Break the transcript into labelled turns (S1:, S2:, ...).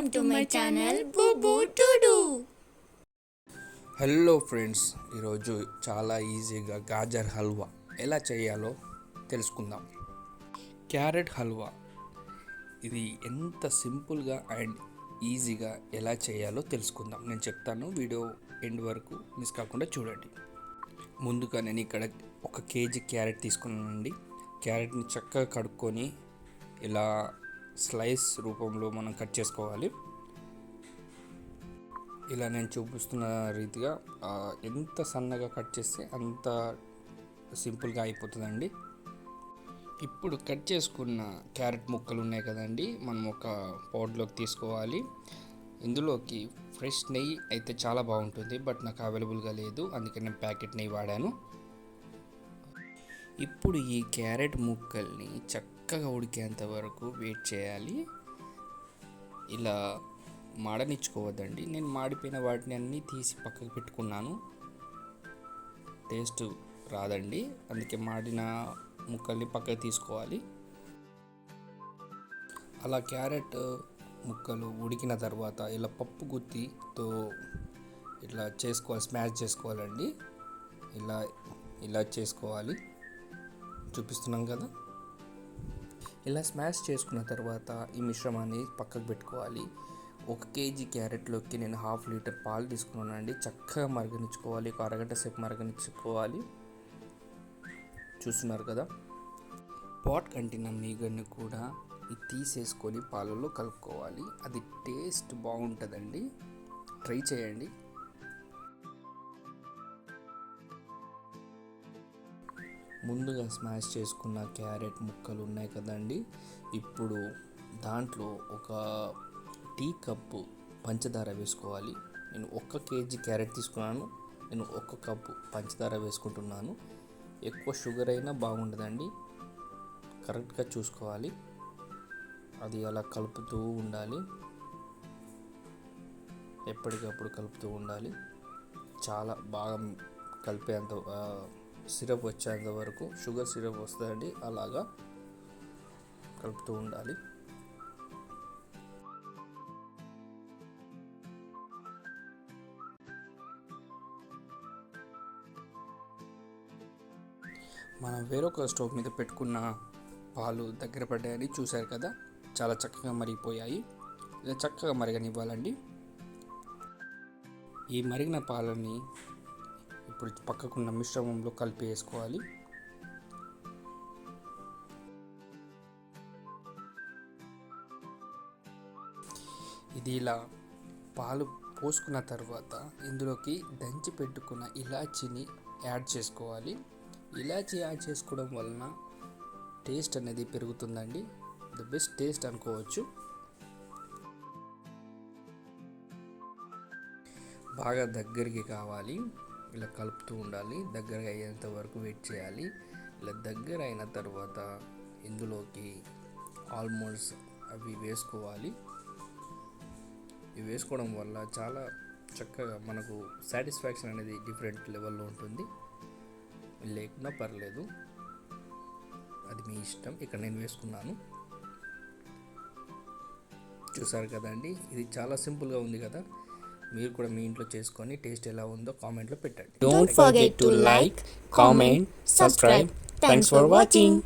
S1: Welcome to my channel బూబూ టుడు
S2: hello friends ఈరోజు చాలా ఈజీగా గాజర్ హల్వా ఎలా చేయాలో తెలుసుకుందాం. క్యారెట్ హల్వా ఇది ఎంత సింపుల్గా అండ్ ఈజీగా ఎలా చేయాలో తెలుసుకుందాం. నేను చెప్తాను వీడియో ఎండ్ వరకు మిస్ కాకుండా చూడండి. ముందుగా నేను ఇక్కడ ఒక కేజీ క్యారెట్ తీసుకున్నానండి. క్యారెట్ని చక్కగా కడుక్కొని ఇలా స్లైస్ రూపంలో మనం కట్ చేసుకోవాలి. ఇలా నేను చూపిస్తున్న రీతిగా ఎంత సన్నగా కట్ చేస్తే అంత సింపుల్గా అయిపోతుందండి. ఇప్పుడు కట్ చేసుకున్న క్యారెట్ ముక్కలు ఉన్నాయి కదండి మనం ఒక పౌడ్లోకి తీసుకోవాలి. ఇందులోకి ఫ్రెష్ నెయ్యి అయితే చాలా బాగుంటుంది బట్ నాకు అవైలబుల్గా లేదు అందుకే నేను ప్యాకెట్ నెయ్యి వాడాను. ఇప్పుడు ఈ క్యారెట్ ముక్కల్ని చక్కగా ఉడికేంత వరకు వెయిట్ చేయాలి. ఇలా మాడనిచ్చుకోవద్దండి. నేను మాడిపోయిన వాటిని అన్నీ తీసి పక్కకు పెట్టుకున్నాను. టేస్ట్ రాదండి. అందుకే మాడిన ముక్కల్ని పక్కకు తీసుకోవాలి. అలా క్యారెట్ ముక్కలు ఉడికిన తర్వాత ఇలా పప్పు గుత్తితో ఇట్లా చేసుకోవాలి స్మాష్ చేసుకోవాలండి. ఇలా ఇలా చేసుకోవాలి. చూపిస్తున్నాం కదా? ఇలా స్మాష్ చేసుకున్న తర్వాత ఈ మిశ్రమాన్ని పక్కకు పెట్టుకోవాలి. ఒక కేజీ క్యారెట్లోకి నేను హాఫ్ లీటర్ పాలు తీసుకున్నానండి. చక్కగా మరగనిచ్చుకోవాలి. ఒక అరగంట సేపు మరగనిచ్చుకోవాలి. చూస్తున్నారు కదా? పాట్ కంటిన మీగడ్ని కూడా తీసేసుకొని పాలలో కలుపుకోవాలి. అది టేస్ట్ బాగుంటుందండి. ట్రై చేయండి. ముందుగా స్మాష్ చేసుకున్న క్యారెట్ ముక్కలు ఉన్నాయి కదండి. ఇప్పుడు దాంట్లో ఒక టీ కప్పు పంచదార వేసుకోవాలి. నేను ఒక్క కేజీ క్యారెట్ తీసుకున్నాను. నేను ఒక్క కప్పు పంచదార వేసుకుంటున్నాను. ఎక్కువ షుగర్ అయినా బాగుండదండి. కరెక్ట్గా చూసుకోవాలి. అది అలా కలుపుతూ ఉండాలి. ఎప్పటికప్పుడు కలుపుతూ ఉండాలి. చాలా బాగా కలిపేంత సిరప్ వచ్చేంత వరకు షుగర్ సిరప్ వస్తుందండి. అలాగా కలుపుతూ ఉండాలి. మనం వేరొక స్టవ్ మీద పెట్టుకున్న పాలు దగ్గర పడ్డాయని చూశారు కదా? చాలా చక్కగా మరిగిపోయాయి. ఇలా చక్కగా మరగనివ్వాలండి. ఈ మరిగిన పాలని ఇప్పుడు పక్కకున్న మిశ్రమంలో కలిపి వేసుకోవాలి. ఇది ఇలా పాలు పోసుకున్న తర్వాత ఇందులోకి దంచి పెట్టుకున్న ఇలాచీని యాడ్ చేసుకోవాలి. ఇలాచీ యాడ్ చేసుకోవడం వలన టేస్ట్ అనేది పెరుగుతుందండి. ద బెస్ట్ టేస్ట్ అనుకోవచ్చు. బాగా దగ్గరికి కావాలి. ఇలా కలుపుతూ ఉండాలి. దగ్గర అయ్యేంత వరకు వెయిట్ చేయాలి. ఇలా దగ్గర అయిన తర్వాత ఇందులోకి ఆల్మండ్స్ అవి వేసుకోవాలి. ఇవి వేసుకోవడం వల్ల చాలా చక్కగా మనకు సాటిస్ఫాక్షన్ అనేది డిఫరెంట్ లెవెల్లో ఉంటుంది. లేకున్నా పర్లేదు. అది మీ ఇష్టం. ఇక్కడ నేను వేసుకున్నాను. చూసారు కదండి? ఇది చాలా సింపుల్గా ఉంది కదా? మీరు కూడా మీ ఇంట్లో చేసుకొని టేస్ట్ ఎలా ఉందో కామెంట్లో పెట్టండి.
S1: Don't forget to like comment subscribe thanks for watching